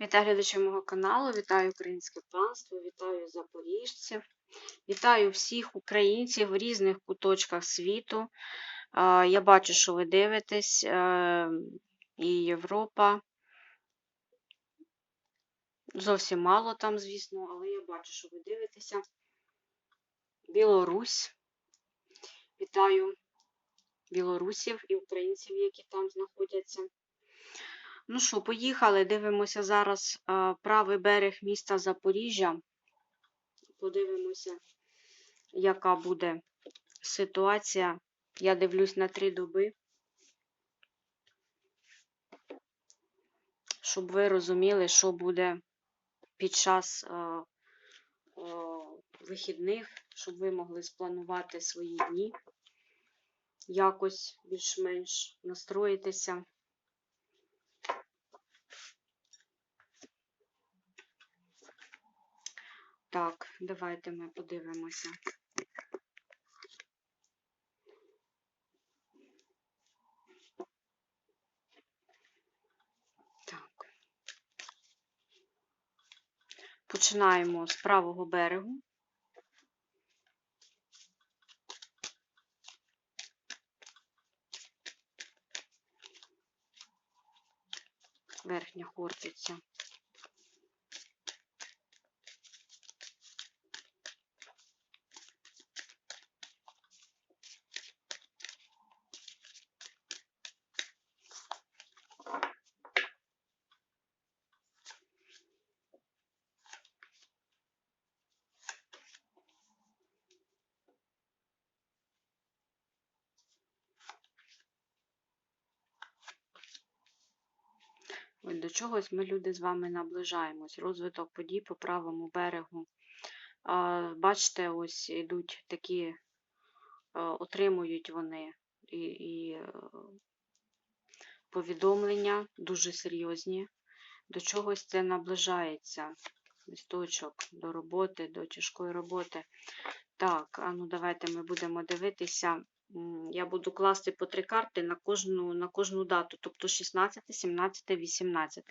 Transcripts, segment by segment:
Вітаю глядачів мого каналу, вітаю українське панство, вітаю запоріжців, вітаю всіх українців в різних куточках світу. Я бачу, що ви дивитесь, е, і Європа. Зовсім мало там, звісно, але я бачу, що ви дивитеся. Білорусь. Вітаю білорусів і українців, які там знаходяться. Ну що, поїхали. Дивимося зараз а, правий берег міста Запоріжжя. Подивимося, яка буде ситуація. Я дивлюсь на три доби, щоб ви розуміли, що буде під час а, а, вихідних, щоб ви могли спланувати свої дні, якось більш-менш настроїтися. Так, давайте ми подивимося. Так. Починаємо з правого берегу. Верхня Хортиця. Ось До чогось ми, люди, з вами наближаємось. Розвиток подій по правому берегу. Бачите, ось йдуть такі, е, отримують вони і, і е, повідомлення дуже серйозні. До чогось це наближається. Листочок до роботи, до тяжкої роботи. Так, а ну давайте ми будемо дивитися. Я буду класти по три карти на кожну, на кожну дату, тобто 16, 17, 18.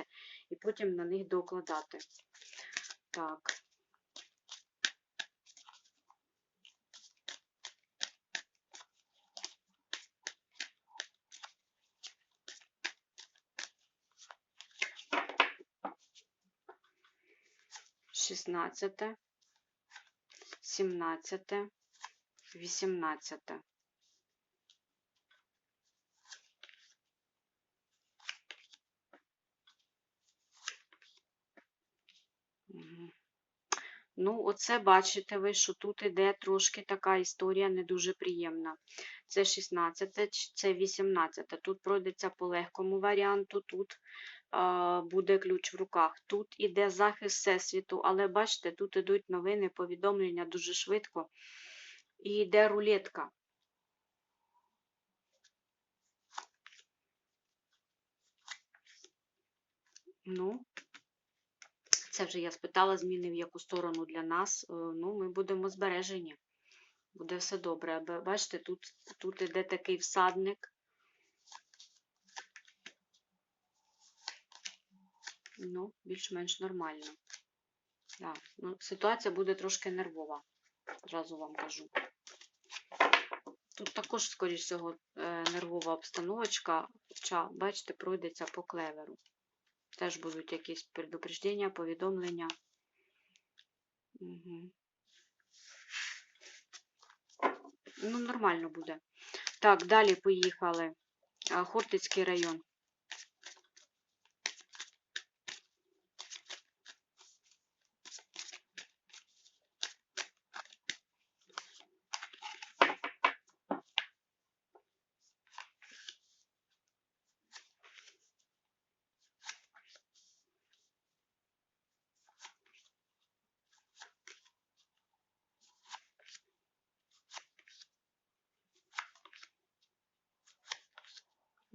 І потім на них докладати. Так. Шістнадцяте, сімнадцяте, вісімнадцяте. Ну, оце бачите ви, що тут іде трошки така історія не дуже приємна. Це 16, ч- це 18. Тут пройдеться по легкому варіанту, тут а, буде ключ в руках. Тут іде захист Всесвіту, але бачите, тут ідуть новини, повідомлення дуже швидко. І йде рулетка. Ну, це вже я спитала зміни в яку сторону для нас. Е, Ну, ми будемо збережені. Буде все добре. Бачите, тут, тут іде такий всадник. Ну, більш-менш нормально. Да. Ну, ситуація буде трошки нервова, зразу вам кажу. Тут також, скоріш всього, е, нервова обстановочка, хоча, бачите, пройдеться по клеверу. Теж будуть якісь предупреждення, повідомлення. Угу. Ну, нормально буде. Так, далі поїхали. Хортицький район.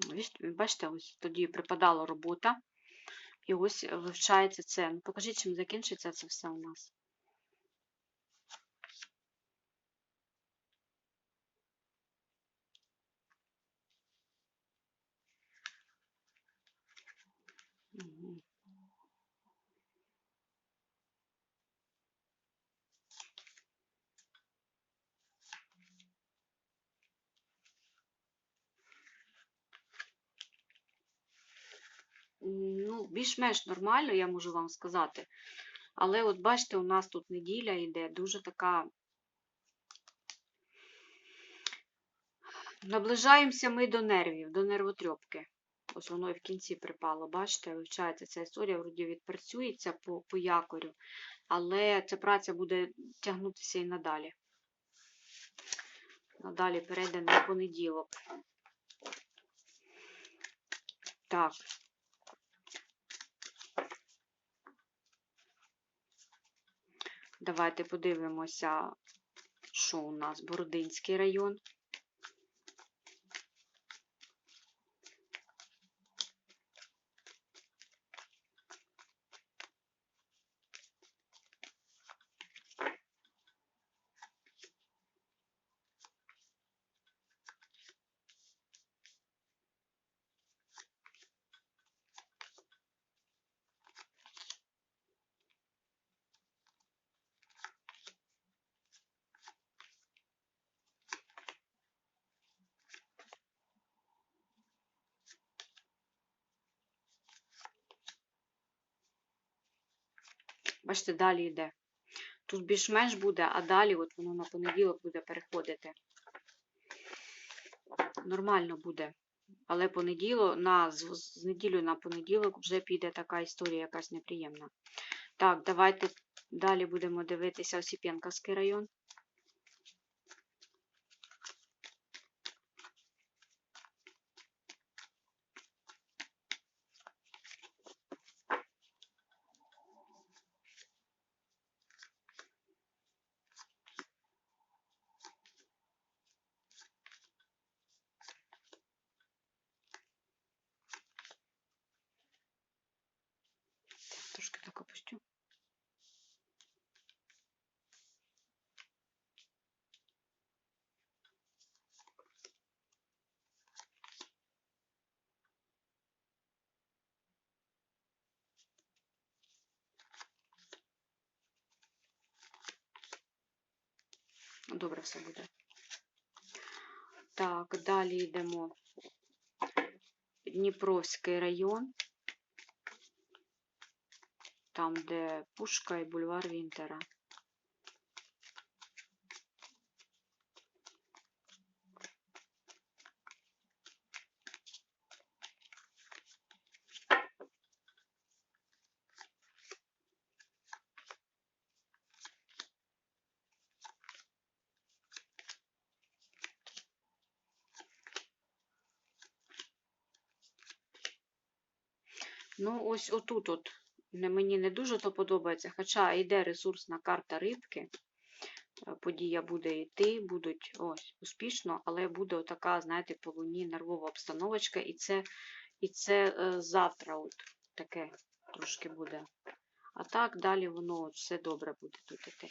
Ну, Бачите- ось тоді припадала робота. І ось вивчається це. Ну, покажіть, чим закінчиться це все у нас. Мгм. Ну, більш-менш нормально, я можу вам сказати. Але от бачите, у нас тут неділя йде дуже така. Наближаємося ми до нервів, до нервотрьопки. Ось воно і в кінці припало. Бачите, вивчається ця історія, вроді відпрацюється по, по якорю, але ця праця буде тягнутися і надалі. Надалі перейде на понеділок. Так. Давайте подивимося, що у нас Бородинський район. Бачите, далі йде. Тут більш-менш буде, а далі от воно на понеділок буде переходити. Нормально буде. Але понеділок, на, з, з неділю на понеділок вже піде така історія якась неприємна. Так, давайте далі будемо дивитися Осіп'янківський район. Трошки так опустю. Добре все буде. Так, далі йдемо. Дніпровський район. Там, де Пушка і бульвар Вінтера. Ну, ось отут от мені не дуже то подобається, хоча йде ресурсна карта рибки. е, Подія буде йти, будуть ось успішно, але буде така, знаєте, по луні нервова обстановочка, і це, і це е, завтра от таке трошки буде. А так далі воно от все добре буде тут іти.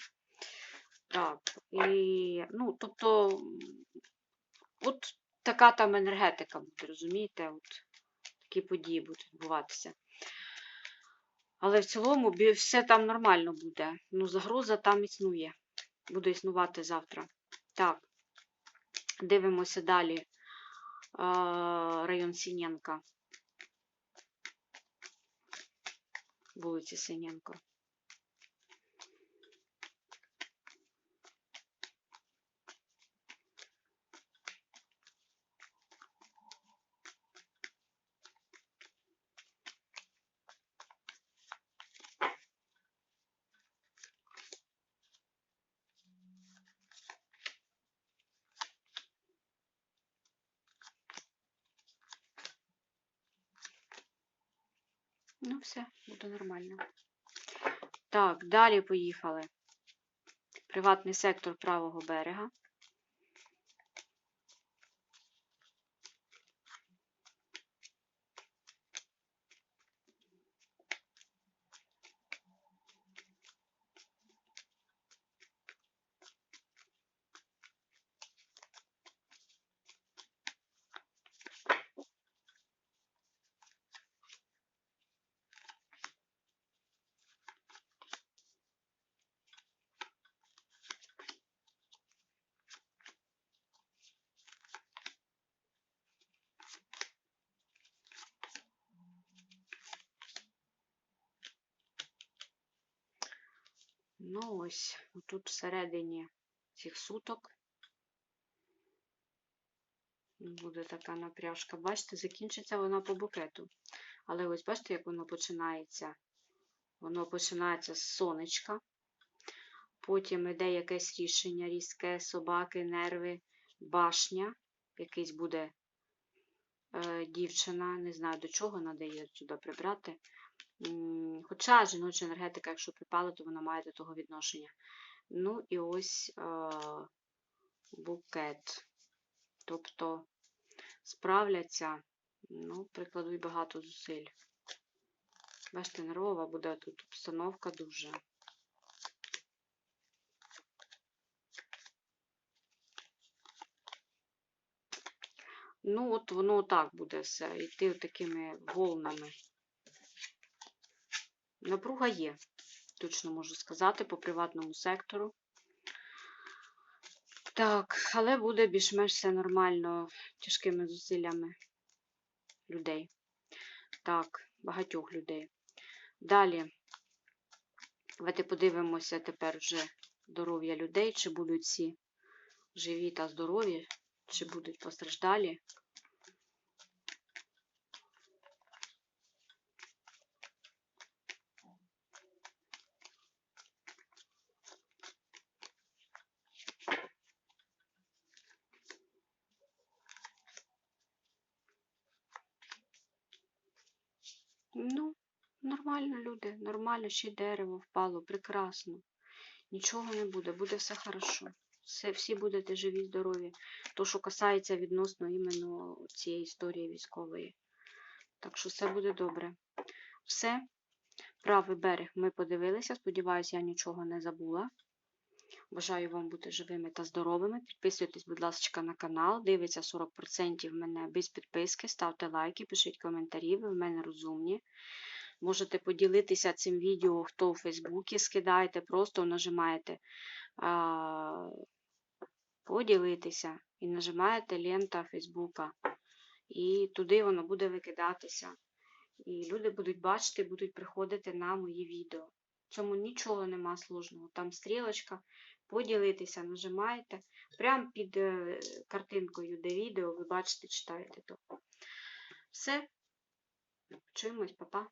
Так, і, ну, тобто, от така там енергетика буде, розумієте? От такі події будуть відбуватися. Але в цілому все там нормально буде. Ну, загроза там існує. Буде існувати завтра. Так, дивимося далі. Район Сінєнка. Вулиці Синєнко. Ну, все, буде нормально. Так, далі поїхали. Приватний сектор правого берега. Ну ось, тут всередині цих суток буде така напряжка. Бачите, закінчиться вона по букету. Але ось бачите, як воно починається. Воно починається з сонечка. Потім йде якесь рішення різке, собаки, нерви, башня. Якийсь буде е, дівчина, не знаю до чого її сюди прибрати. Хоча жіноча енергетика, якщо припала, то вона має до того відношення. Ну і ось букет. Тобто справляться, ну, прикладуть багато зусиль. Бачите, нервова буде тут обстановка дуже. Ну, от воно так буде все, йти такими волнами. Напруга є, точно можу сказати, по приватному сектору. Так, але буде більш-менш все нормально тяжкими зусиллями людей. Так, багатьох людей. Далі, давайте подивимося тепер вже здоров'я людей, чи будуть всі живі та здорові, чи будуть постраждалі. Ну, нормально, люди, нормально, ще дерево впало, прекрасно. Нічого не буде, буде все хорошо. Все, всі будете живі, здорові. То, що касається відносно іменно цієї історії військової. Так що все буде добре. Все. Правий берег ми подивилися. Сподіваюся, я нічого не забула. Бажаю вам бути живими та здоровими. Підписуйтесь, будь ласка, на канал. Дивиться 40% мене без підписки. Ставте лайки, пишіть коментарі, ви в мене розумні. Можете поділитися цим відео, хто у Фейсбуці, скидайте, просто нажимаєте поділитися і нажимаєте лента Фейсбука. І туди воно буде викидатися. І люди будуть бачити, будуть приходити на мої відео. В цьому нічого нема сложного. Там стрілочка, поділитися, нажимаєте. Прямо під е, картинкою, де відео, ви бачите, читаєте то. Все. Чуємось, па-па.